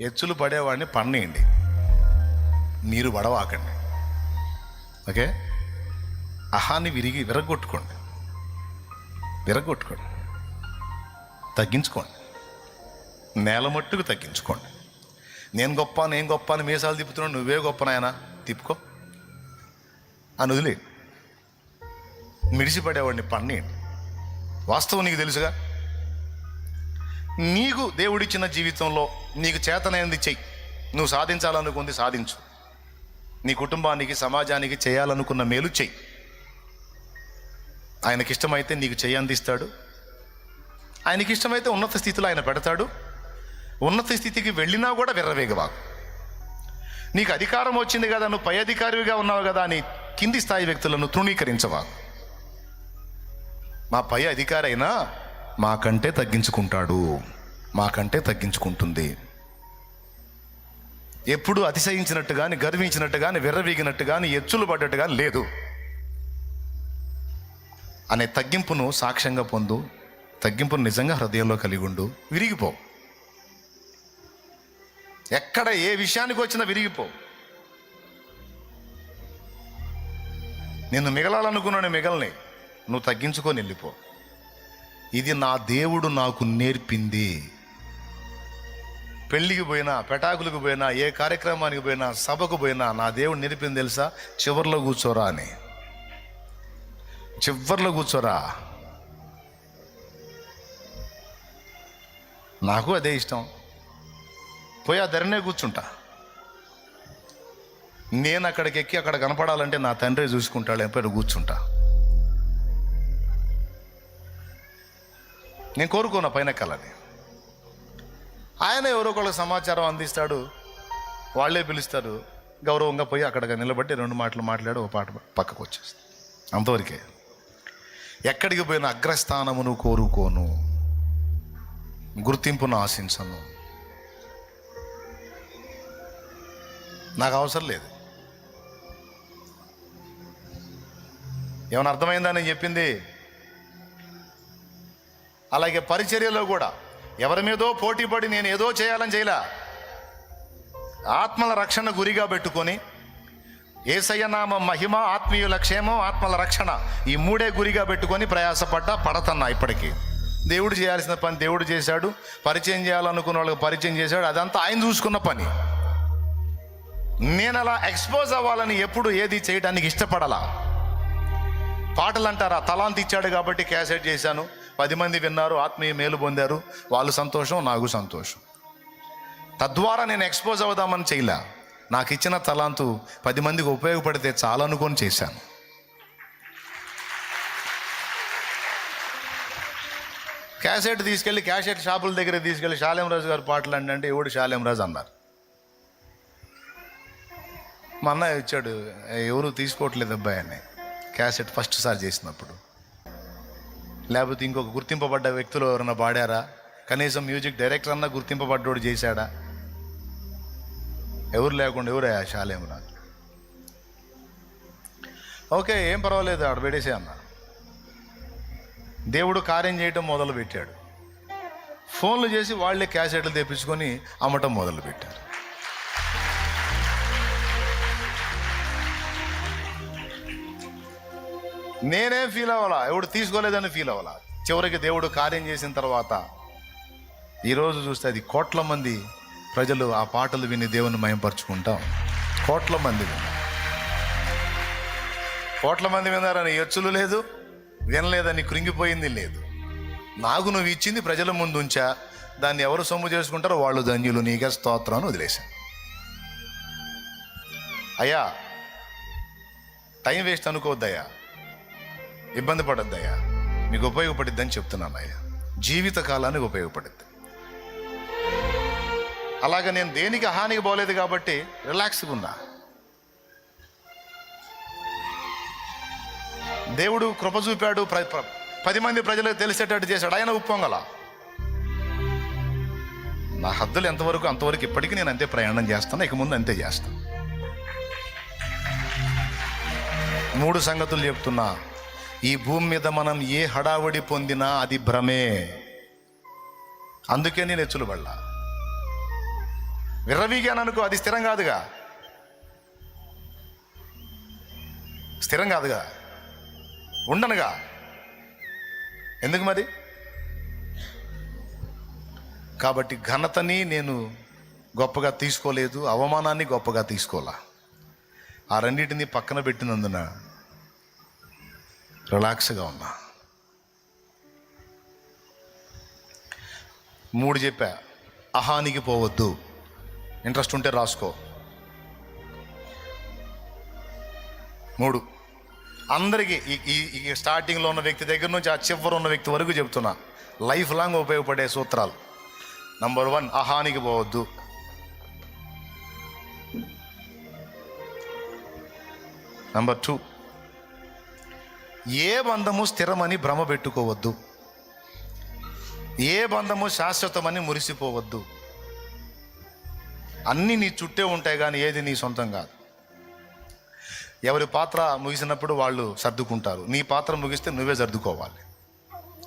ఎచ్చులు పడేవాడిని పన్నేయండి. మీరు పడవాకండి ఓకే? అహాన్ని విరిగి విరగొట్టుకోండి విరగొట్టుకోండి తగ్గించుకోండి. నేల మట్టుకు తగ్గించుకోండి. నేను గొప్ప నేను గొప్ప అని మీసాలు తిప్పుతున్నాను నువ్వే గొప్ప నాయనా? తిప్పుకో. అని వదిలే మిడిసిపడేవాడిని పన్నేయండి. వాస్తవం నీకు తెలుసుగా? నీకు దేవుడిచ్చిన జీవితంలో నీకు చేతనైంది చెయ్యి. నువ్వు సాధించాలనుకుంది సాధించు. నీ కుటుంబానికి సమాజానికి చేయాలనుకున్న మేలు చెయ్యి. ఆయనకి ఇష్టమైతే నీకు చెయ్యి అందిస్తాడు. ఆయనకి ఇష్టమైతే ఉన్నత స్థితిలో ఆయన పెడతాడు. ఉన్నత స్థితికి వెళ్ళినా కూడా విర్రవేగవాకు. నీకు అధికారం వచ్చింది కదా నువ్వు పై అధికారిగా ఉన్నావు కదా అని కింది స్థాయి వ్యక్తులను తృణీకరించవా మా పై అధికారైనా మాకంటే తగ్గించుకుంటాడు. మాకంటే తగ్గించుకుంటుంది. ఎప్పుడు అతిశయించినట్టు కానీ గర్వించినట్టు కానీ విర్రవీగినట్టు కానీ ఎచ్చులు పడ్డట్టు కానీ లేదు. అనే తగ్గింపును సాక్ష్యంగా పొందు తగ్గింపును నిజంగా హృదయంలో కలిగి ఉండు విరిగిపో. ఎక్కడ ఏ విషయానికి వచ్చినా విరిగిపో. నిన్ను మిగలాలనుకున్నాను మిగల్ని నువ్వు తగ్గించుకొని వెళ్ళిపో. ఇది నా దేవుడు నాకు నేర్పింది. పెళ్ళికి పోయినా పెటాకులకు పోయినా ఏ కార్యక్రమానికి పోయినా సభకు పోయినా నా దేవుడు నేర్పింది తెలుసా? చివరిలో కూర్చోరా అని. చివర్లో కూర్చోరా. నాకు అదే ఇష్టం. పోయి ఆ ధరనే కూర్చుంటా. నేను అక్కడికి ఎక్కి అక్కడ కనపడాలంటే నా తండ్రి చూసుకుంటాడు ఎప్పుడు కూర్చుంటా. నేను కోరుకున్నా పైన ఎక్కాలని ఆయన ఎవరో ఒకళ్ళ సమాచారం అందిస్తాడు వాళ్ళే పిలుస్తారు. గౌరవంగా పోయి అక్కడ నిలబడి రెండు మాటలు మాట్లాడి ఒక పాట పక్కకు వచ్చేస్తాను అంతవరకే. ఎక్కడికి పోయిన అగ్రస్థానమును కోరుకోను. గుర్తింపును ఆశించను. నాకు అవసరం లేదు. ఏమైనా అర్థమైందా నేను చెప్పింది? అలాగే పరిచర్యలో కూడా. ఎవరి మీదో పోటీపడి నేను ఏదో చేయాలని చేయలే. ఆత్మల రక్షణ గురిగా పెట్టుకొని ఏసయ్య నామ మహిమ ఆత్మీయుల క్షేమం ఆత్మల రక్షణ ఈ మూడే గురిగా పెట్టుకొని ప్రయాసపడ్డా పడతన్నా ఇప్పటికీ. దేవుడు చేయాల్సిన పని దేవుడు చేశాడు. పరిచయం చేయాలనుకున్న వాళ్ళకి పరిచయం చేశాడు. అదంతా ఆయన చూసుకున్న పని. నేను అలా ఎక్స్పోజ్ అవ్వాలని ఎప్పుడు ఏది చేయడానికి ఇష్టపడలా. పాటలు అంటారా తలాంతి ఇచ్చాడు కాబట్టి క్యాసెట్ చేశాను. పది మంది విన్నారు ఆత్మీయ మేలు పొందారు. వాళ్ళు సంతోషం నాకు సంతోషం. తద్వారా నేను ఎక్స్పోజ్ అవుదామని చేయలే. నాకు ఇచ్చిన తలాంతు పది మందికి ఉపయోగపడితే చాలనుకొని చేశాను. క్యాసెట్ తీసుకెళ్ళి క్యాసెట్ షాపుల దగ్గర తీసుకెళ్ళి శాలేంరాజు గారు పాటలు అండి అంటే ఎవడు శాలేంరాజు అన్నారు. మా అన్నయ్య వచ్చాడు ఎవరు తీసుకోవట్లేదు అబ్బాయి అని. క్యాసెట్ ఫస్ట్ సారి చేసినప్పుడు. లేకపోతే ఇంకొక గుర్తింపబడ్డ వ్యక్తులు ఎవరైనా పాడారా? కనీసం మ్యూజిక్ డైరెక్టర్ అన్నా గుర్తింపబడ్డోడు చేశాడా? ఎవరు లేకుండా ఎవరయ్యా శాలేం రాజు ఓకే ఏం పర్వాలేదు ఆడ పెట్టేసే అన్న. దేవుడు కార్యం చేయటం మొదలు పెట్టాడు ఫోన్లు చేసి వాళ్ళే క్యాసెట్లు తెప్పించుకొని అమ్మటం మొదలు నేనేం ఫీల్ అవ్వాలా? ఎవడు తీసుకోలేదని ఫీల్ అవ్వాలా? చివరికి దేవుడు కార్యం చేసిన తర్వాత ఈరోజు చూస్తే అది కోట్ల మంది ప్రజలు ఆ పాటలు విని దేవుని మయంపరుచుకుంటాం. కోట్ల మంది కోట్ల మంది విన్నారని ఎచ్చులు లేదు వినలేదని కృంగిపోయింది లేదు. నాకు నువ్వు ఇచ్చింది ప్రజల ముందు ఉంచా దాన్ని ఎవరు సొమ్ము చేసుకుంటారో వాళ్ళు ధన్యులు నీకే స్తోత్రం అని వదిలేశా. అయ్యా టైం వేస్ట్ అనుకోవద్దయ్యా. ఇబ్బంది పడద్దయ్యా. మీకు ఉపయోగపడిద్ది చెప్తున్నాను అయ్యా. జీవిత కాలానికి ఉపయోగపడిద్ది. అలాగే నేను దేనికి హానికి పోలేదు కాబట్టి రిలాక్స్గా ఉన్నా. దేవుడు కృప చూపాడు ప్ర- పది మంది ప్రజలకు తెలిసేటట్టు చేశాడు. ఆయన ఉప్పొంగల. నా హద్దులు ఎంతవరకు అంతవరకు ఇప్పటికీ నేను అంతే ప్రయాణం చేస్తాను ఇక ముందు అంతే చేస్తాను మూడు సంగతులు చెప్తున్నా. ఈ భూమి మీద మనం ఏ హడావుడి పొందినా అది భ్రమే. అందుకే నేను ఎచ్చులు పడలా విర్రవీగాను అనుకో అది స్థిరం కాదుగా. స్థిరం కాదుగా. ఉండనుగా. ఎందుకు మరి? కాబట్టి ఘనతని నేను గొప్పగా తీసుకోలేదు అవమానాన్ని గొప్పగా తీసుకోలే ఆ రెండింటిని పక్కన పెట్టినందున రిలాక్స్గా ఉన్నా. మూడు చెప్పా అహానికి పోవద్దు. ఇంట్రెస్ట్ ఉంటే రాసుకో. మూడు అందరికీ ఈ ఈ- స్టార్టింగ్లో ఉన్న వ్యక్తి దగ్గర నుంచి ఆ చివరి ఉన్న వ్యక్తి వరకు చెప్తున్నా. లైఫ్ లాంగ్ ఉపయోగపడే సూత్రాలు. నంబర్ వన్ అహానికి పోవద్దు. నంబర్ టూ ఏ బంధము స్థిరమని భ్రమ పెట్టుకోవద్దు. ఏ బంధము శాశ్వతమని మురిసిపోవద్దు. అన్నీ నీ చుట్టే ఉంటాయి కానీ ఏది నీ సొంతం కాదు. ఎవరి పాత్ర ముగిసినప్పుడు వాళ్ళు సర్దుకుంటారు. నీ పాత్ర ముగిస్తే నువ్వే సర్దుకోవాలి.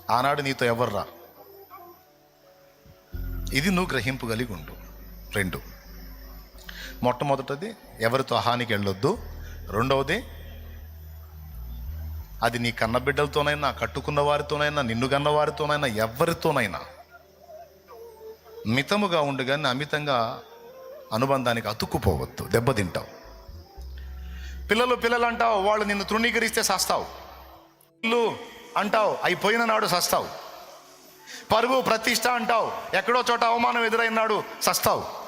ఆనాడు నీతో ఎవరు రా? ఇది నువ్వు గ్రహింపు కలిగి ఉండు. రెండు. మొట్టమొదటిది ఎవరితో హానికి వెళ్ళొద్దు. రెండవది అది నీ కన్నబిడ్డలతోనైనా కట్టుకున్న వారితోనైనా నిన్ను కన్న వారితోనైనా ఎవరితోనైనా. మితముగా ఉండు కానీ అమితంగా అనుబంధానికి అతుక్కుపోవద్దు దెబ్బతింటావు. పిల్లలు పిల్లలు అంటావు వాళ్ళు నిన్ను తృణీకరిస్తే సస్తావు. ఇల్లు అంటావు అయిపోయిన నాడు సస్తావు. పరువు ప్రతిష్ట అంటావు ఎక్కడో చోట అవమానం ఎదురైనాడు సస్తావు.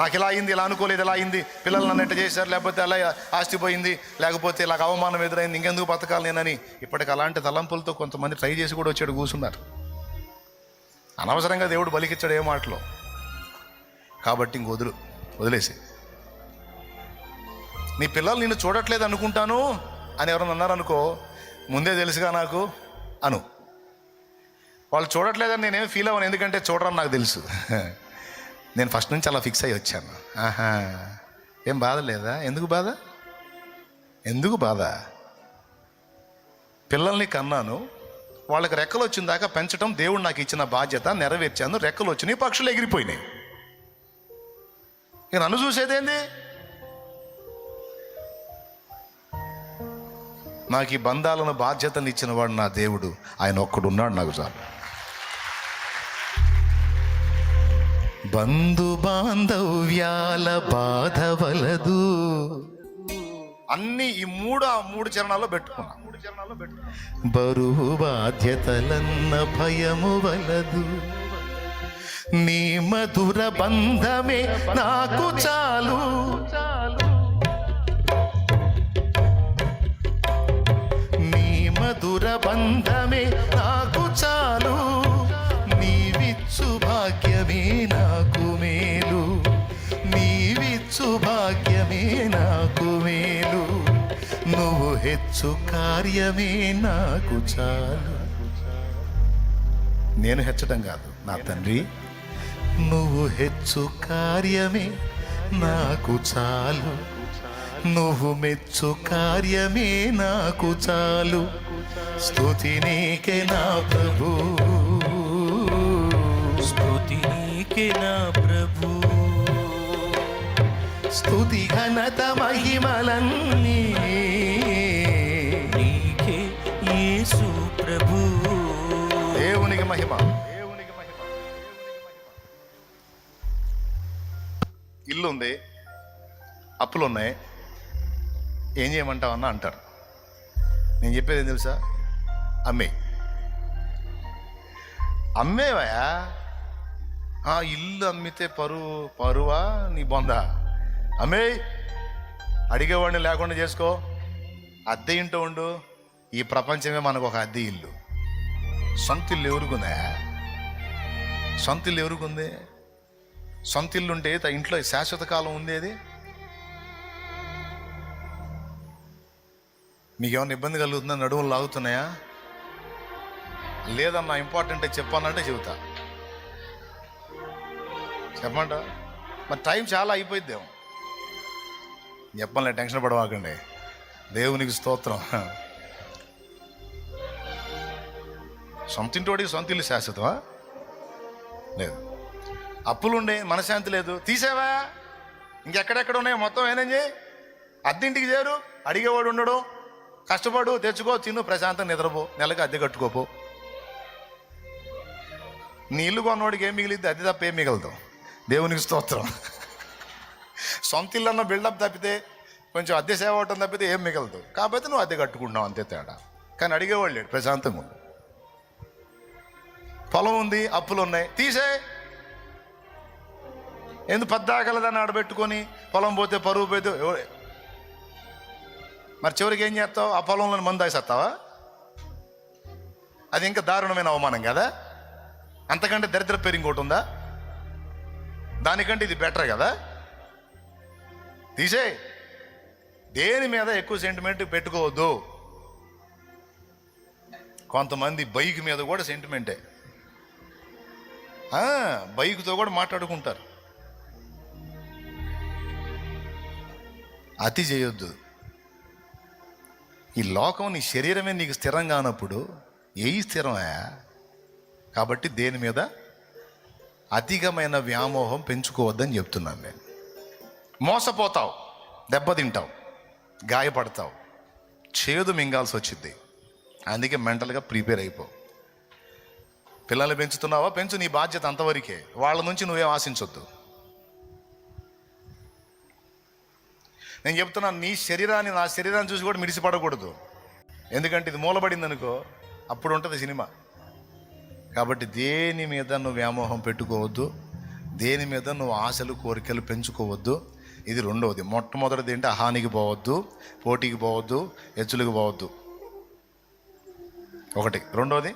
నాకు ఇలా అయింది ఇలా అనుకోలేదు ఇలా అయింది. పిల్లలు నన్ను ఎట్ట చేశారు లేకపోతే అలా ఆస్తిపోయింది లేకపోతే ఇలాగ అవమానం ఎదురైంది ఇంకెందుకు బతకాలి నేనని. ఇప్పటికి అలాంటి తలంపులతో కొంతమంది ట్రై చేసి కూడా వచ్చాడు కూర్చున్నారు. అనవసరంగా దేవుడు బలికిచ్చాడు ఏ మాటలో? కాబట్టి ఇంక వదులు వదిలేసి నీ పిల్లలు నిన్ను చూడట్లేదు అనుకుంటాను అని ఎవరైనా అన్నారనుకో ముందే తెలుసుగా నాకు అను. వాళ్ళు చూడట్లేదని నేనేం ఫీల్ అవ్వను ఎందుకంటే చూడరని నాకు తెలుసు. నేను ఫస్ట్ నుంచి అలా ఫిక్స్ అయ్యి వచ్చాను. ఆహా. ఏం బాధ లేదా? ఎందుకు బాధ? ఎందుకు బాధ? పిల్లల్ని కన్నాను. వాళ్ళకి రెక్కలు వచ్చిన దాకా పెంచడం దేవుడు నాకు ఇచ్చిన బాధ్యత నెరవేర్చాను. రెక్కలు వచ్చినాయి పక్షులు ఎగిరిపోయినాయి. ఇక నన్ను చూసేదేంది నాకు ఈ బంధాలను బాధ్యతనిచ్చిన ఇచ్చిన వాడు నా దేవుడు. ఆయన ఒక్కడున్నాడు నాకు చాలు. బంధు బాంధవ్యాల బాధవలదు అన్ని ఈ మూడు ఆ మూడు చరణాల్లో పెట్టుకున్నా మూడు చరణాల్లో పెట్టుకున్నా. బరువు బాధ్యతలన్న భయము వలదు. నీ మధుర బంధమే నాకు చాలు. నీ మధుర బంధమే నాకు చాలు. సుభాగ్యమే నాకు మేలు. నీవిచ్చు భాగ్యమే నాకు మేలు. నువ్వు హెచ్చు కార్యమే నాకు చాలు. నేను హెచ్చడం కాదు నా తండ్రి. నువ్వు హెచ్చు కార్యమే నాకు చాలు. నువ్వు మెచ్చు కార్యమే నాకు చాలు. స్తుతి నీకే నా ప్రభు. స్తుతి నీకే నా ప్రభు. స్తుతి ఘనత మహిమలన్నీ నీకే యేసు ప్రభు. దేవునికి మహిమ. దేవునికి మహిమ ఇల్లు ఉంది అప్పులు ఉన్నాయి ఏం చేయమంటావు అన్న అంటారు. నేను చెప్పేది ఏం తెలుసా? అమ్మే. అమ్మేవయా ఆ ఇల్లు అమ్మితే పరువు పరువా నీ బొంద? అమ్మే అడిగేవాడిని లేకుండా చేసుకో. అద్దె ఇంటో ఉండు. ఈ ప్రపంచమే మనకు ఒక అద్దె ఇల్లు. సొంత ఇల్లు ఎవరుకుందా? సొంత ఇల్లు ఎవరుకుంది? సొంత ఇల్లు ఉంటే త- ఇంట్లో శాశ్వత కాలం ఉండేది? అది మీకేమైనా ఇబ్బంది కలుగుతుందా? నడువులు లాగుతున్నాయా? లేదన్నా ఇంపార్టెంట్ చెప్పానంటే చెబుతా. చెప్పమంట? మరి టైం చాలా అయిపోయిద్దేమో. చెప్పాలి టెన్షన్ పడవాకండి దేవునికి స్తోత్రం. సొంత ఇంటోడికి సొంత ఇల్లు శాశ్వతమా? లేదు. అప్పులుండే మనశ్శాంతి లేదు. తీసేవా? ఇంకెక్కడెక్కడ ఉన్నాయి మొత్తం ఏనేంజి చేయి? అద్దెంటికి చేరు అడిగేవాడు ఉండడు. కష్టపడు తెచ్చుకో తిను ప్రశాంతం నిద్రపో నెలకు అద్దె కట్టుకోపో. నీ ఇల్లు కొన్నవాడికి ఏం మిగిలిద్ది? అది తప్ప ఏం మిగలదు. దేవునికి స్తోత్రం. సొంత ఇల్లు అన్న బిల్డప్ తప్పితే కొంచెం అద్దె సేవ అవటం తప్పితే ఏం మిగలదు. కాకపోతే నువ్వు అద్దె కట్టుకుంటున్నావు అంతే తేడా. కానీ అడిగేవాళ్ళు లేడు ప్రశాంతంగా ఉండు. పొలం ఉంది అప్పులు ఉన్నాయి తీసే. ఎందుకు పద్దాకలదాన్ని ఆడబెట్టుకొని పొలం పోతే పరువు పోతే మరి చివరికి ఏం చేస్తావు? ఆ పొలంలో మందు దాసేస్తావా అది ఇంకా దారుణమైన అవమానం కదా? అంతకంటే దరిద్ర పేరు ఇంకోటి ఉందా? దానికంటే ఇది బెటర్ కదా? తీసే. దేని మీద ఎక్కువ సెంటిమెంట్ పెట్టుకోవద్దు. కొంతమంది బైక్ మీద కూడా సెంటిమెంటే బైక్తో కూడా మాట్లాడుకుంటారు. అతి చేయొద్దు. ఈ లోకం నీ శరీరమే నీకు స్థిరం కానప్పుడు ఏ స్థిరమా కాబట్టి దేని మీద? అధికమైన వ్యామోహం పెంచుకోవద్దని చెప్తున్నాను నేను. మోసపోతావు దెబ్బతింటావు గాయపడతావు చేదు మింగాల్సి వచ్చింది అందుకే మెంటల్గా ప్రిపేర్ అయిపో. పిల్లల్ని పెంచుతున్నావా? పెంచు నీ బాధ్యత అంతవరకే. వాళ్ళ నుంచి నువ్వేం ఆశించొద్దు. నేను చెప్తున్నాను నీ శరీరాన్ని నా శరీరాన్ని చూసి కూడా మిడిసిపడకూడదు. ఎందుకంటే ఇది మూలబడింది అనుకో అప్పుడు ఉంటుంది సినిమా. కాబట్టి దేని మీద నువ్వు వ్యామోహం పెట్టుకోవద్దు దేని మీద నువ్వు ఆశలు కోరికలు పెంచుకోవద్దు. ఇది రెండవది. మొట్టమొదటిది ఏంటి? అహానికి పోవద్దు పోటీకి పోవద్దు హెచ్చులకు పోవద్దు. ఒకటి. రెండవది?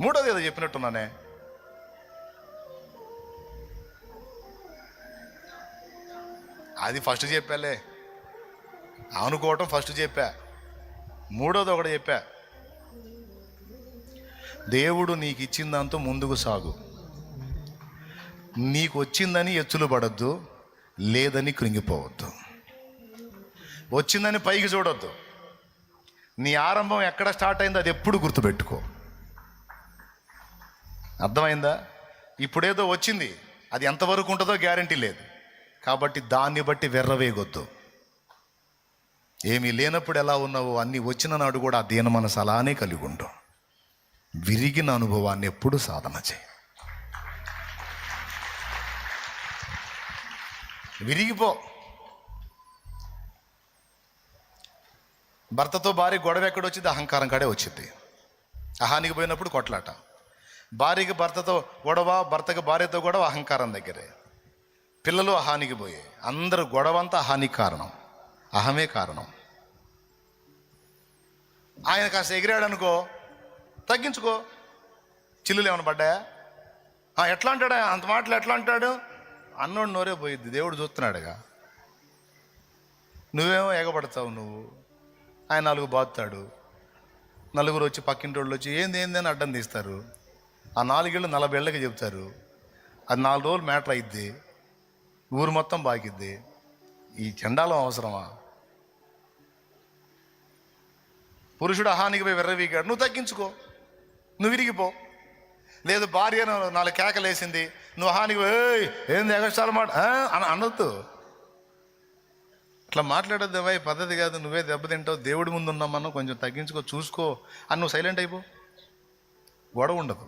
మూడోది ఏదో చెప్పినట్టున్నానే. అది ఫస్ట్ చెప్పాలే. అనుకోవటం ఫస్ట్ చెప్పా. మూడోది ఒకటి చెప్పా. దేవుడు నీకు ఇచ్చిన దాంతో ముందుకు సాగు. నీకు వచ్చిందని ఎచ్చులు పడద్దు లేదని కృంగిపోవద్దు. వచ్చిందని పైకి చూడొద్దు. నీ ఆరంభం ఎక్కడ స్టార్ట్ అయిందో అది ఎప్పుడు గుర్తుపెట్టుకో. అర్థమైందా? ఇప్పుడేదో వచ్చింది అది ఎంతవరకు ఉంటుందో గ్యారంటీ లేదు. కాబట్టి దాన్ని బట్టి వెర్రవేయగొద్దు ఏమీ లేనప్పుడు ఎలా ఉన్నావో అన్నీ వచ్చిన నాడు కూడా ఆ దీన మనసు అలానే కలిగి ఉండు. విరిగిన అనుభవాన్ని ఎప్పుడు సాధన చేయి. విరిగిపో. భర్తతో భార్య గొడవ ఎక్కడొచ్చింది అహంకారం కాడే వచ్చింది. అహానికి పోయినప్పుడు కొట్లాట. భార్యకి భర్తతో గొడవ భర్తకి భార్యతో గొడవ అహంకారం దగ్గరే. పిల్లలు అహానికి పోయే. అందరు గొడవంతా అహానికి కారణం. అహమే కారణం. ఆయన కాస్త ఎగిరాడు అనుకో తగ్గించుకో. చిల్లులు ఏమైనా పడ్డాయా? ఆ, ఎట్లా అంటాడా అంత మాటలు ఎట్లా అంటాడు అన్నోడు నోరే పోయిద్ది దేవుడు చూస్తున్నాడుగా. నువ్వేమో ఎగబడతావు నువ్వు. ఆయన నాలుగు బాగుతాడు నలుగురు వచ్చి పక్కింటి వచ్చి ఏంది ఏంది? అని అడ్డం తీస్తారు. ఆ నాలుగేళ్ళు నలభై ఏళ్ళకి చెప్తారు అది నాలుగు రోజులు మ్యాటర్ అయిద్ది. ఊరు మొత్తం బాకిద్ది. ఈ చండాలం అవసరమా? పురుషుడు అహానికి పోయి వెర్రవీగాడు. నువ్వు తగ్గించుకో. నువ్వు విరిగిపో. లేదు భార్య నాలుగు కేకలేసింది. నువ్వు అహానికి పోయి "ఏయ్, ఏంది ఎగస్టాల మాట అని అనొద్దు. అట్లా మాట్లాడొద్దు అవ్వ, ఈ పద్ధతి కాదు. నువ్వే దెబ్బతింటావు దేవుడి ముందు ఉన్నామన్నా కొంచెం తగ్గించుకో చూసుకో. అని నువ్వు సైలెంట్ అయిపో. గొడవ ఉండదు.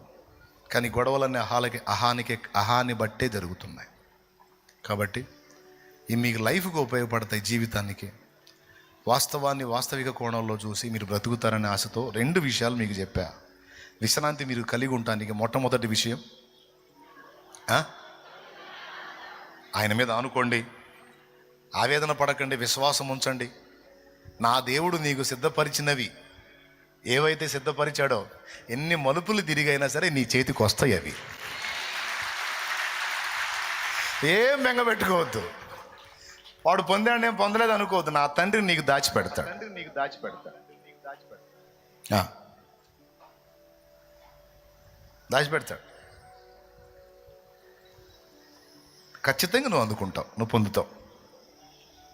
కానీ గొడవలన్నీ అహాలకి అహానికి అహాని బట్టే జరుగుతున్నాయి. కాబట్టి ఇవి మీకు లైఫ్కి ఉపయోగపడతాయి జీవితానికి. వాస్తవాన్ని వాస్తవిక కోణంలో చూసి మీరు బ్రతుకుతారనే ఆశతో రెండు విషయాలు మీకు చెప్పా. విశ్రాంతి మీరు కలిగి ఉండటానికి మొట్టమొదటి విషయం ఆయన మీద ఆనుకోండి ఆవేదన పడకండి విశ్వాసం ఉంచండి. నా దేవుడు నీకు సిద్ధపరిచినవి. ఏవైతే సిద్ధపరిచాడో ఎన్ని మలుపులు తిరిగైనా సరే నీ చేతికి వస్తాయి అవి. ఏం బెంగపెట్టుకోవద్దు వాడు పొందాడు నేను పొందలేదు అనుకోవద్దు. నా తండ్రి నీకు దాచి పెడతాడు తండ్రి నీకు దాచి పెడతాడు దాచి పెడతాడు ఖచ్చితంగా నువ్వు అందుకుంటావు. నువ్వు పొందుతావు.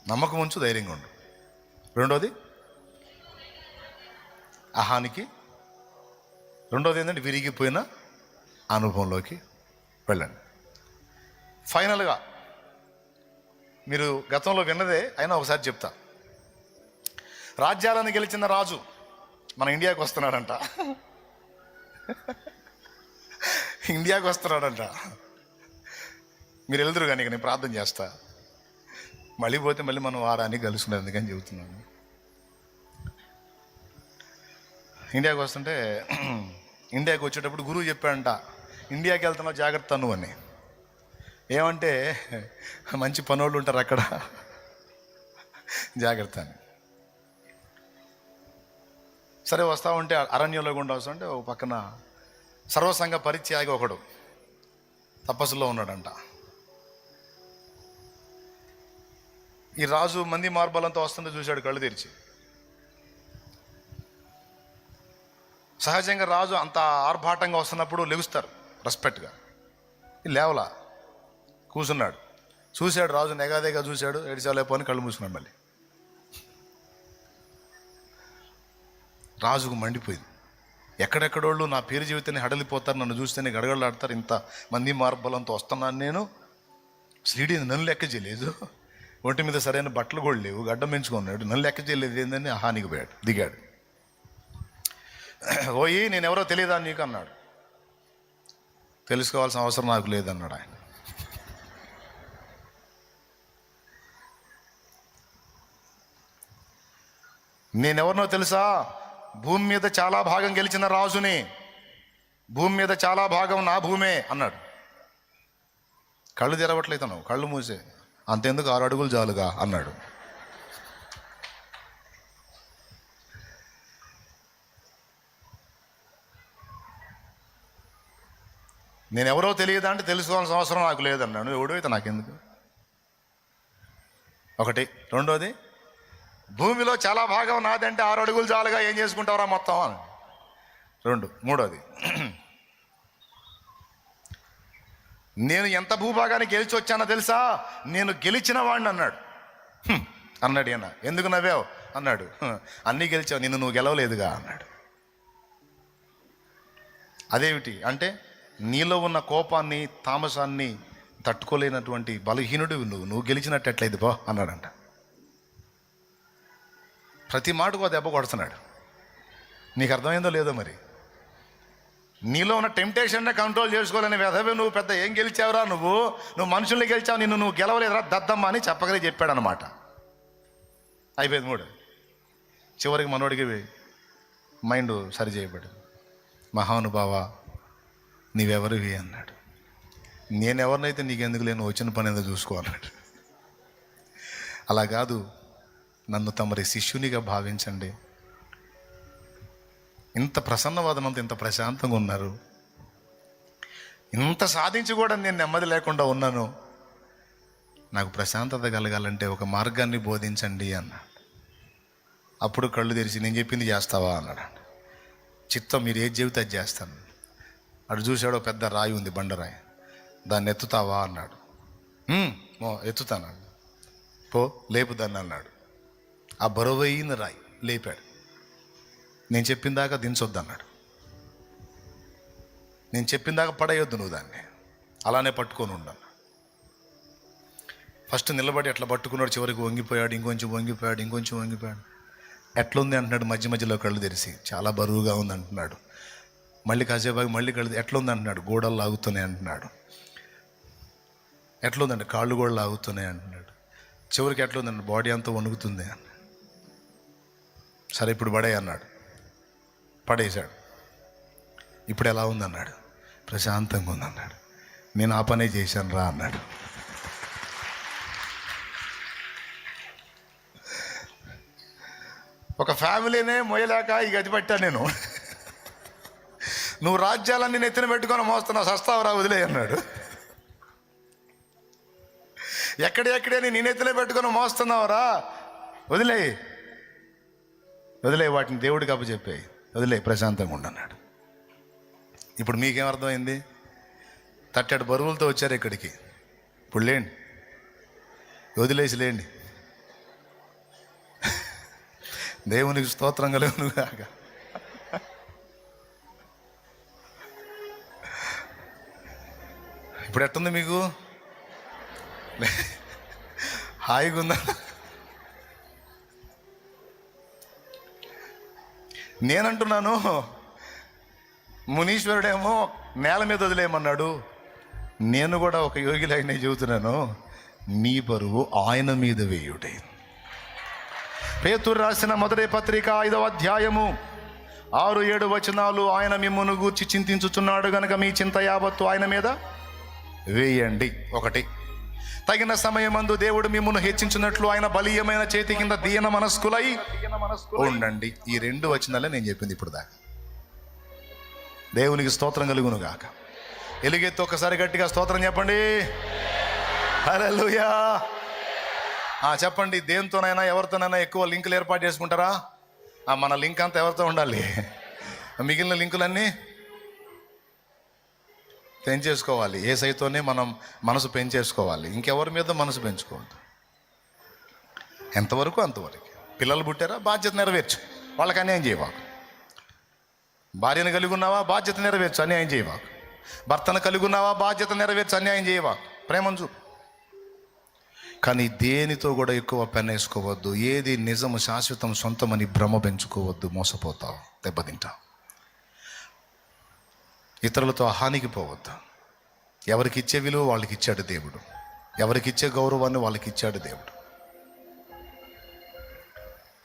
నమ్మకం ఉంచు ధైర్యంగా ఉండు. రెండోది అహానికి. రెండోది ఏంటంటే విరిగిపోయిన అనుభవంలోకి వెళ్ళండి. ఫైనల్గా మీరు గతంలో విన్నదే అయినా ఒకసారి చెప్తా. రాజ్యాలను గెలిచిన రాజు మన ఇండియాకి వస్తున్నాడంట. ఇండియాకి వస్తున్నాడంట. మీరు వెళ్తురు కానీ ఇక నేను ప్రార్థన చేస్తా. మళ్ళీ పోతే మళ్ళీ మనం వారాన్ని కలుసుకునేది అందుకని చెబుతున్నాను. ఇండియాకి వస్తుంటే ఇండియాకి వచ్చేటప్పుడు గురువు చెప్పాడంట ఇండియాకి వెళ్తున్నావు జాగ్రత్త నువ్వు అని. ఏమంటే మంచి పనోళ్ళు ఉంటారు అక్కడ. జాగ్రత్త. అని సరే వస్తా ఉంటే అరణ్యంలో గుండా వస్తుంటే ఒక పక్కన సర్వసంగ పరిత్యాగి ఒకడు తపస్సులో ఉన్నాడంట. ఈ రాజు మంది మార్బలంతో వస్తుంటే చూశాడు కళ్ళు తెరిచి. సహజంగా రాజు అంత ఆర్భాటంగా వస్తున్నప్పుడు లెగుస్తారు రెస్పెక్ట్గా లేవలా? కూర్చున్నాడు చూశాడు రాజు నెగాదేగా చూశాడు ఏడిచాలేపో అని కళ్ళు మూసుకున్నాడు మళ్ళీ. రాజుకు మండిపోయింది. ఎక్కడెక్కడోళ్ళు నా పేరు జీవితాన్ని హడలిపోతారు నన్ను చూస్తేనే గడగడలాడతారు ఇంత మంది మార్బలంతో వస్తున్నాను నేను. శ్రీడి నన్ను లెక్క చేయలేదు. ఒంటి మీద సరైన బట్టలు కూడా లేవు గడ్డం పెంచుకున్నాడు. నన్ను లెక్క చేయలేదు ఏందని హానికి పోయాడు దిగాడు. ఓయి నేను ఎవరో తెలియదా నీకు? అన్నాడు. తెలుసుకోవాల్సిన అవసరం నాకు లేదన్నాడు ఆయన. నేనెవరినో తెలుసా? భూమి మీద చాలా భాగం గెలిచిన రాజుని. భూమి మీద చాలా భాగం నా భూమే అన్నాడు. కళ్ళు తెరవట్లేదు నువ్వు కళ్ళు మూసే. అంతెందుకు ఆరు అడుగులు చాలుగా అన్నాడు. నేను ఎవరో తెలియదా అంటే తెలుసుకోవాల్సిన అవసరం నాకు లేదన్నాడు. ఎవడో అయితే నాకెందుకు? ఒకటి. రెండోది భూమిలో చాలా భాగం నాదంటే ఆరు అడుగులు చాలుగా ఏం చేసుకుంటారా మొత్తం అని. రెండు మూడోది. నేను ఎంత భూభాగాన్ని గెలిచి వచ్చానో తెలుసా? నేను గెలిచిన వాడిని అన్నాడు. అన్నాడు ఈయన. ఎందుకు నవ్వావు? అన్నాడు. అన్నీ గెలిచావు నిన్ను నువ్వు గెలవలేదుగా అన్నాడు. అదేమిటి అంటే నీలో ఉన్న కోపాన్ని తామసాన్ని తట్టుకోలేనటువంటి బలహీనుడు నువ్వు. నువ్వు గెలిచినట్టు ఎట్లయితే బా అన్నాడంట. ప్రతి మాటకు దెబ్బ కొడుతున్నాడు. నీకు అర్థమైందో లేదో మరి. నీలో ఉన్న టెంప్టేషన్నే కంట్రోల్ చేసుకోలేని వెధవే నువ్వు పెద్ద ఏం గెలిచావురా నువ్వు? నువ్వు మనుషుల్ని గెలిచావు నిన్ను నువ్వు గెలవలేదురా దద్దమ్మ అని చెప్పగలిగి చెప్పాడు అనమాట అయిపోయింది మూడు. చివరికి మనోడికి మైండ్ సరి చేయబడి మహానుభావ నీవెవరివి అన్నాడు. నేనెవరినైతే నీకెందుకు లేను వచ్చిన పని ఏదో చూసుకో అన్నాడు. అలా కాదు నన్ను తమరి శిష్యునిగా భావించండి. ఇంత ప్రసన్నవాదనంత ఇంత ప్రశాంతంగా ఉన్నారు. ఇంత సాధించి కూడా నేను నెమ్మది లేకుండా ఉన్నాను. నాకు ప్రశాంతత కలగాలంటే ఒక మార్గాన్ని బోధించండి అన్నాడు. అప్పుడు కళ్ళు తెరిచి నేను చెప్పింది చేస్తావా? అన్నాడు. చిత్తం మీరు ఏది చెబితే అది చేస్తాను అటు చూశాడో పెద్ద రాయి ఉంది బండరాయి. దాన్ని ఎత్తుతావా? అన్నాడు. ఓ మో ఎత్తుతాను పో లేపు దాన్ని అన్నాడు. ఆ బరువైన రాయి లేపాడు. నేను చెప్పిన దాకా దించొద్దు అన్నాడు నేను చెప్పిన దాకా పడేయొద్దు నువ్వు దాన్ని. అలానే పట్టుకొని ఉండను ఫస్ట్ నిలబడి అట్లా పట్టుకున్నాడు చివరికి వంగిపోయాడు ఇంకొంచెం వంగిపోయాడు ఇంకొంచెం వంగిపోయాడు. ఎట్లుంది అంటున్నాడు మధ్య మధ్యలో కళ్ళు తెరిసి చాలా బరువుగా ఉంది అంటున్నాడు. మళ్ళీ కాసేపాకి మళ్ళీ కళ్ళు ఎట్లుంది అంటున్నాడు గోడలు లాగుతున్నాయి అంటున్నాడు. ఎట్లుందండి కాళ్ళు కూడా లాగుతున్నాయి అంటున్నాడు. చివరికి ఎట్లుందండి బాడీ అంతా వణుకుతుంది అన్నాడు సరే ఇప్పుడు పడే అన్నాడు. పడేశాడు. ఇప్పుడు ఎలా ఉందన్నాడు? ప్రశాంతంగా ఉందన్నాడు. నేను ఆ పనే చేశాను రా అన్నాడు. ఒక ఫ్యామిలీనే మొయ్యలేక ఈ గది పెట్టా నేను. నువ్వు రాజ్యాలన్నీ నెత్తిన పెట్టుకొని మోస్తున్నావు సస్తావరా వదిలే అన్నాడు. ఎక్కడెక్కడే నీ నెత్తిన పెట్టుకొని మోస్తున్నావురా వదిలే వదిలే వాటిని దేవుడికి అప్పచెప్పాయి వదిలే ప్రశాంతంగా ఉండన్నాడు. ఇప్పుడు మీకేమర్థమైంది? తట్టడు బరువులతో వచ్చారు ఇక్కడికి. ఇప్పుడు లేండి. వదిలేసి లేండి. దేవునికి స్తోత్రం కలుగును కాక ఇప్పుడు ఎట్టుంది మీకు? హాయిగా ఉందా నేనంటున్నాను మునీశ్వరుడేమో నేల మీద వదిలేయమన్నాడు. నేను కూడా ఒక యోగిలైన చెబుతున్నాను నీ బరువు ఆయన మీద వేయుడే పేతురు రాసిన మొదటి పత్రిక ఐదవ అధ్యాయము ఆరు ఏడు వచనాలు ఆయన మిమ్మల్ని గూర్చి చింతించుచున్నాడు గనక మీ చింత యావత్తు ఆయన మీద వేయండి. ఒకటి. తగిన సమయమందు దేవుడు మిమ్మల్ని హెచ్చించినట్లు ఆయన బలీయమైన చేతి కింద దీన మనస్కులై ఉండండి. ఈ రెండు వచనాలే నేను చెప్పింది ఇప్పుడు దాకా. దేవునికి స్తోత్రం కలుగును గాక. ఎలుగెత్తి ఒకసారి గట్టిగా స్తోత్రం చెప్పండి. హల్లెలూయా. ఆ, చెప్పండి. దేనితోనైనా ఎవరితోనైనా ఎక్కువ లింకులు ఏర్పాటు చేసుకుంటారా? ఆ, మన లింక్ అంతా ఎవరితో ఉండాలి? మిగిలిన లింకులన్నీ పెంచేసుకోవాలి. ఏ సైతోనే మనం మనసు పెంచేసుకోవాలి. ఇంకెవరి మీద మనసు పెంచుకోవద్దు. ఎంతవరకు అంతవరకు. పిల్లలు పుట్టారా? బాధ్యత నెరవేర్చు. వాళ్ళకి అన్యాయం చేయవాకు భార్యను కలిగి ఉన్నావా? బాధ్యత నెరవేర్చు. అన్యాయం చేయవాకు భర్తను కలిగి ఉన్నావా? బాధ్యత నెరవేర్చు. అన్యాయం చేయవాకు ప్రేమను చూపు. కానీ దేనితో కూడా ఎక్కువ పెన్నేసుకోవద్దు. ఏది నిజము శాశ్వతం సొంతమని భ్రమ పెంచుకోవద్దు. మోసపోతావు. దెబ్బతింటావు. ఇతరులతో హానికి పోవద్దు. ఎవరికి ఇచ్చే విలువ వాళ్ళకి ఇచ్చాడు దేవుడు. ఎవరికి ఇచ్చే గౌరవాన్ని వాళ్ళకి ఇచ్చాడు దేవుడు.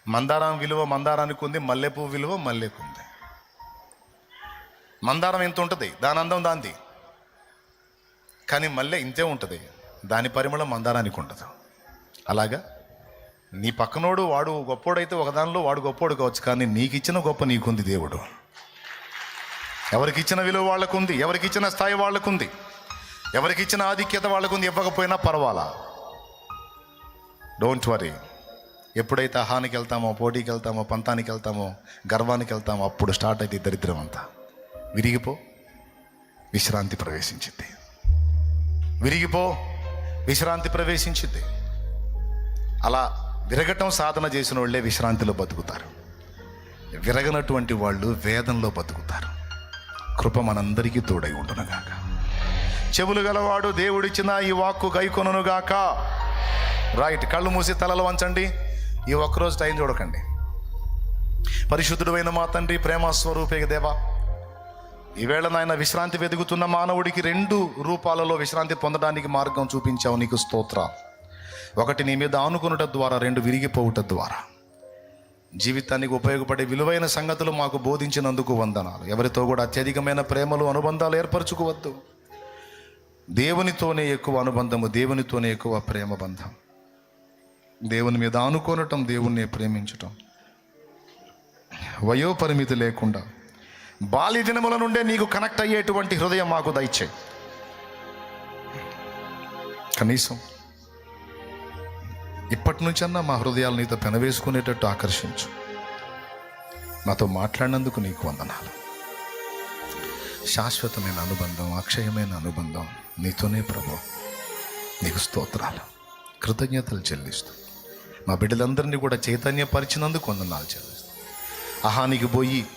మందారం విలువ మందారానికి ఉంది మల్లెపువ్వు విలువ మల్లెకు ఉంది. మందారం ఎంత ఉంటుంది? దాని అందం దాంది. కానీ మల్లె ఇంతే ఉంటుంది. దాని పరిమళం మందారానికి ఉండదు. అలాగా? నీ పక్కనోడు వాడు గొప్పోడైతే ఒకదానిలో వాడు గొప్పోడు కావచ్చు కానీ నీకు ఇచ్చిన గొప్ప నీకుంది దేవుడు. ఎవరికి ఇచ్చిన విలువ వాళ్ళకుంది ఎవరికి ఇచ్చిన స్థాయి వాళ్ళకుంది ఎవరికి ఇచ్చిన ఆధిక్యత వాళ్ళకుంది ఇవ్వకపోయినా పర్వాలా? డోంట్ వరీ ఎప్పుడైతే అహానికి వెళ్తామో పోటీకి వెళ్తామో పంతానికి వెళ్తామో గర్వానికి వెళ్తామో అప్పుడు స్టార్ట్ అయితే దరిద్రం అంతా. విరిగిపో విశ్రాంతి ప్రవేశించింది విరిగిపో విశ్రాంతి ప్రవేశించింది అలా విరగటం సాధన చేసిన వాళ్ళే విశ్రాంతిలో బతుకుతారు. విరగనటువంటి వాళ్ళు వేదంలో బతుకుతారు. కృప మనందరికీ తోడై ఉండునుగాక చెవులు గలవాడు దేవుడిచ్చిన ఈ వాక్కు గైకొనుగాక రైట్ కళ్ళు మూసి తలలు వంచండి. ఈ ఒక్కరోజు టైం చూడకండి. పరిశుద్ధుడైన మా తండ్రి ప్రేమ స్వరూపేగ దేవా. ఈవేళ నాయన విశ్రాంతి వెతుకుతున్న మానవుడికి రెండు రూపాలలో విశ్రాంతి పొందడానికి మార్గం చూపించావు నీకు స్తోత్ర. ఒకటి నీ మీద ఆనుకునుట ద్వారా రెండు విరిగిపోవుట ద్వారా. జీవితానికి ఉపయోగపడే విలువైన సంగతులు మాకు బోధించినందుకు వందనాలు. ఎవరితో కూడా అత్యధికమైన ప్రేమలు అనుబంధాలు ఏర్పరచుకోవద్దు. దేవునితోనే ఎక్కువ అనుబంధము దేవునితోనే ఎక్కువ ప్రేమ బంధం. దేవుని మీద ఆనుకోనటం దేవుణ్ణి ప్రేమించటం. వయోపరిమితి లేకుండా బాల్య దినముల నుండే నీకు కనెక్ట్ అయ్యేటువంటి హృదయం మాకు దయచే కనీసం ఇప్పటి నుంచన్నా మా హృదయాలు నీతో పెనవేసుకునేటట్టు ఆకర్షించు. నాతో మాట్లాడినందుకు నీకు వందనాలు. శాశ్వతమైన అనుబంధం అక్షయమైన అనుబంధం నీతోనే ప్రభు. నీకు స్తోత్రాలు. కృతజ్ఞతలు చెల్లిస్తూ. మా బిడ్డలందరినీ కూడా చైతన్యపరిచినందుకు వందనాలు చెల్లిస్తూ. అహానికి పోయి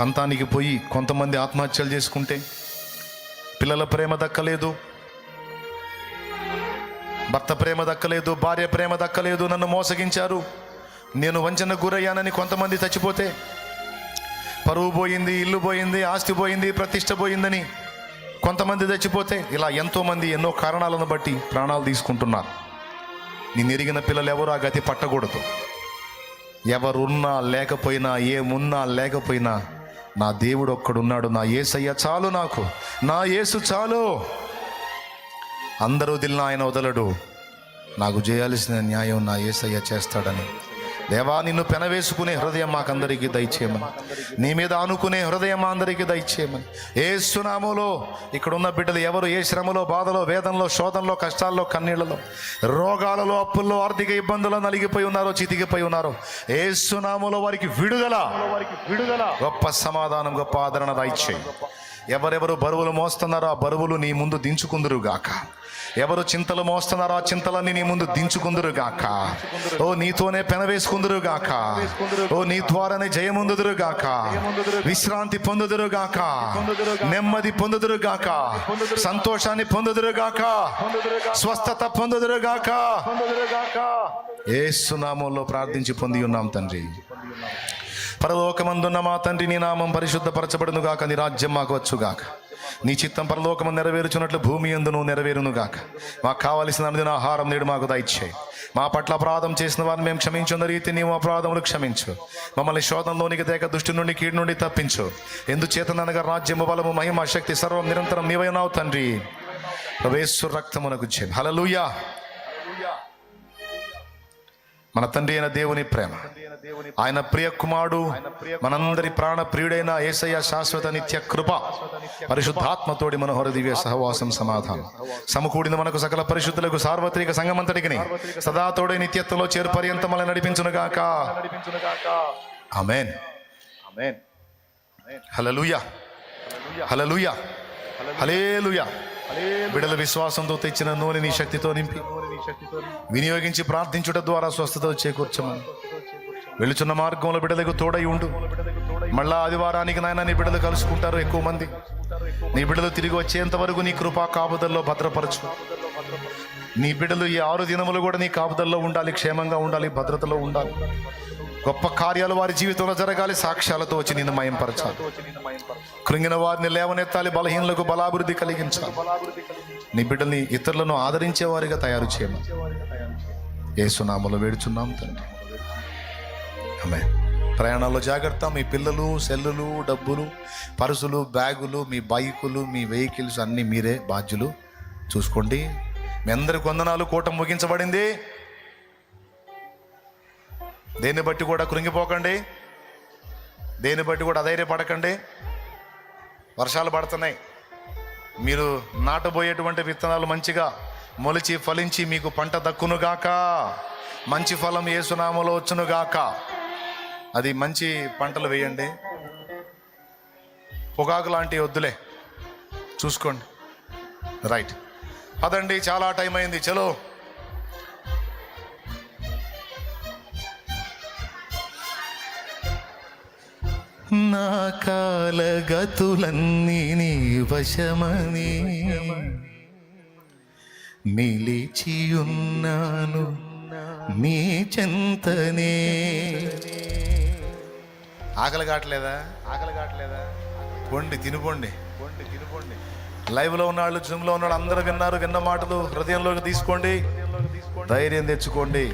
పంతానికి పోయి కొంతమంది ఆత్మహత్యలు చేసుకుంటే పిల్లల ప్రేమ దక్కలేదు. భర్త ప్రేమ దక్కలేదు భార్య ప్రేమ దక్కలేదు నన్ను మోసగించారు. నేను వంచన గురయ్యానని కొంతమంది చచ్చిపోతే పరువు పోయింది ఇల్లు పోయింది ఆస్తి పోయింది ప్రతిష్ట పోయిందని కొంతమంది చచ్చిపోతే ఇలా ఎంతోమంది ఎన్నో కారణాలను బట్టి ప్రాణాలు తీసుకుంటున్నారు. నేను ఎరిగిన పిల్లలు ఎవరు ఆ గతి పట్టకూడదు. ఎవరున్నా లేకపోయినా ఏమున్నా లేకపోయినా నా దేవుడు ఒక్కడున్నాడు నా ఏసయ్య చాలు నాకు నా యేసు చాలు. అందరూ వదిలిన ఆయన వదలడు. నాకు చేయాల్సిన న్యాయం నా ఏసయ్య చేస్తాడని. దేవా నిన్ను పెనవేసుకునే హృదయం మాకందరికీ దయచేయమని. నీ మీద ఆనుకునే హృదయం మా అందరికీ దయచేయమని. ఏ సునామోలో ఇక్కడున్న బిడ్డలు ఎవరు ఏ శ్రమలో బాధలో వేదనలో శోధనలో కష్టాల్లో కన్నీళ్ళలో రోగాలలో అప్పుల్లో ఆర్థిక ఇబ్బందుల్లో నలిగిపోయి ఉన్నారో చితికిపోయి ఉన్నారో ఏ సునామోలో వారికి విడుదల వారికి విడుదల గొప్ప సమాధానం గొప్ప ఆదరణ దయచేయి. ఎవరెవరు బరువులు మోస్తున్నారో ఆ బరువులు నీ ముందు దించుకుందురు గాక ఎవరు చింతలు మోస్తున్నారో ఆ చింతలన్నీ నీ ముందు దించుకుందురు గాక ఓ నీతోనే పెనవేసుకుందురు గాక ఓ నీ ద్వారానే జయముందుదురు గాక విశ్రాంతి పొందుదురు గాక నెమ్మది పొందుదురు గాక సంతోషాన్ని పొందుదురు గాక స్వస్థత పొందుదురు గాక ఏసునామంలో ప్రార్థించి పొంది ఉన్నాం తండ్రి. పరలోకమందున్న మా తండ్రి నీ నామం పరిశుద్ధపరచబడును గాక నీ రాజ్యం మాకు వచ్చుగాక. నీ చిత్తం పరలోకము నెరవేరుచున్నట్లు భూమి ఎందును నెరవేరును గాక మాకు కావలసిన అనుదిన ఆహారం నేడు మాకు దయచేయి. మా పట్ల అపరాధం చేసిన వారిని మేము క్షమించున్న రీతి నీవు అపరాధములు క్షమించు. మమ్మల్ని శోధంలోనికి దేక దుష్టి నుండి కీడు నుండి తప్పించు. ఎందుచేతనగా రాజ్యము బలము మహిమ శక్తి సర్వం నిరంతరం నీవైనావు తండ్రి. ప్రవేశు రక్తమునకు హలలుయా మన తండ్రి అయిన దేవుని ప్రేమ. ఆయన ప్రియ కుమారుడు మనందరి ప్రాణ ప్రియుడైన ఏసయ్య శాశ్వత నిత్య కృప పరిశుద్ధాత్మతోడి మనోహర దివ్య సహవాసం సమాధానం. సమకూడిన మనకు సకల పరిశుద్ధులకు సార్వత్రిక సంగమంతటికి సదా తోడే నిత్యత్వంలో చేరు పర్యంతం మనల్ని నడిపించునుగాక. ఆమెన్. హలలుయా హలలుయా హలేలుయా బిడల విశ్వాసంతో తెచ్చిన నూనె నీ శక్తితో నింపి. వినియోగించి ప్రార్థించుట ద్వారా స్వస్థత చేకూర్చమని వెళుచున్న మార్గంలో బిడ్డలకు తోడై ఉండు. మళ్ళా ఆదివారానికి నాయన నీ బిడ్డలు కలుసుకుంటారు ఎక్కువ మంది. నీ బిడ్డలు తిరిగి వచ్చేంత వరకు నీ కృపా కాపుదల్లో భద్రపరచు. నీ బిడ్డలు ఈ ఆరు దినములు కూడా నీ కాపుదల్లో ఉండాలి క్షేమంగా ఉండాలి భద్రతలో ఉండాలి. గొప్ప కార్యాలు వారి జీవితంలో జరగాలి సాక్ష్యాలతో వచ్చి నిన్ను మయంపరచాలి. కృంగిన వారిని లేవనెత్తాలి బలహీనలకు బలాభివృద్ధి కలిగించాలి. నీ బిడ్డల్ని ఇతరులను ఆదరించే వారిగా తయారు చేయమని. ఏసునామలు వేడుచున్నాం తండ్రి. ఆమె ప్రయాణాల్లో జాగ్రత్త. మీ పిల్లలు సెల్లులు డబ్బులు పర్సులు బ్యాగులు మీ బైకులు మీ వెహికల్స్ అన్నీ మీరే బాధ్యులు. చూసుకోండి. మీ అందరి కొందనాలు కూటం ముగించబడింది. దేన్ని బట్టి కూడా కృంగిపోకండి. దేన్ని బట్టి కూడా అధైర్యపడకండి. వర్షాలు పడుతున్నాయి. మీరు నాటబోయేటువంటి విత్తనాలు మంచిగా మొలిచి ఫలించి మీకు పంట దక్కునుగాక మంచి ఫలం ఏసునామలో వచ్చునుగాక అది మంచి పంటలు వేయండి. పొగాకు లాంటి వద్దులే. చూసుకోండి. రైట్. అదండి చాలా టైం అయింది. చలో. నా కాలగతులన్నీ నీ వశమని నిలిచియున్నాను. నీ చెంతనే. ఆకలి కావట్లేదా ఆకలి కావట్లేదా పొండి తినుకోండి పొండి తినుకోండి లైవ్లో ఉన్నాళ్ళు జూమ్లో ఉన్నాళ్ళు అందరూ విన్నారు విన్న మాటలు హృదయంలోకి తీసుకోండి. ధైర్యం తెచ్చుకోండి.